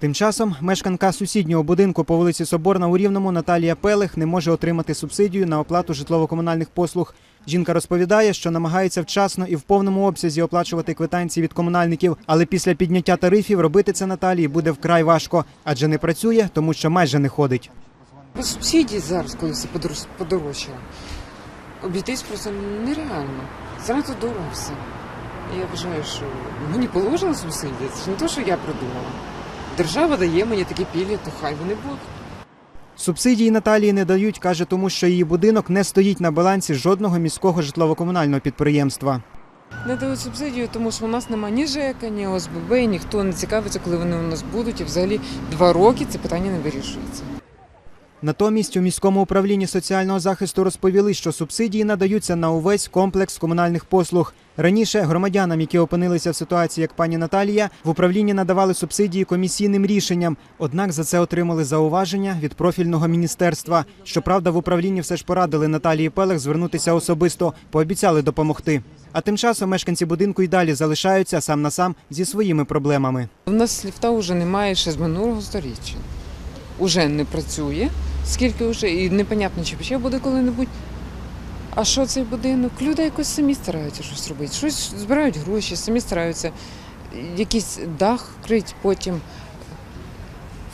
Тим часом мешканка сусіднього будинку по вулиці Соборна у Рівному Наталія Пелех не може отримати субсидію на оплату житлово-комунальних послуг. Жінка розповідає, що намагається вчасно і в повному обсязі оплачувати квитанції від комунальників, але після підняття тарифів робити це Наталії буде вкрай важко, адже не працює, тому що майже не ходить. Без субсидій зараз, коли все подорож- подорожчало, обійтись просто нереально. Зразу дорого все. Я вважаю, що мені положена субсидія, це не те, що я придумала. Держава дає мені такі пільги, то хай вони будуть. Субсидії Наталії не дають, каже, тому що її будинок не стоїть на балансі жодного міського житлово-комунального підприємства. Не дають субсидію, тому що у нас немає ні ЖЕКа, ні ОСББ, і ніхто не цікавиться, коли вони у нас будуть. І взагалі два роки це питання не вирішується. Натомість у міському управлінні соціального захисту розповіли, що субсидії надаються на увесь комплекс комунальних послуг. Раніше громадянам, які опинилися в ситуації, як пані Наталія, в управлінні надавали субсидії комісійним рішенням. Однак за це отримали зауваження від профільного міністерства. Щоправда, в управлінні все ж порадили Наталії Пелех звернутися особисто, пообіцяли допомогти. А тим часом мешканці будинку й далі залишаються сам на сам зі своїми проблемами. У нас ліфта вже немає ще з минулого сторіччя. Уже не працює. Скільки вже, і непонятно, чи ще буде коли-небудь. А що цей будинок? Люди якось самі стараються щось робити. Щось збирають гроші, самі стараються. Якийсь дах крить, потім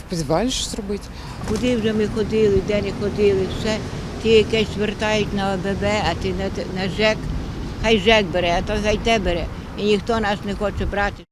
в підвалі щось робити. Куди вже ми ходили, де не ходили, все. Ті якесь звертають на ОББ, а ти на, на ЖЕК. Хай ЖЕК бере, а то хай те бере. І ніхто нас не хоче брати.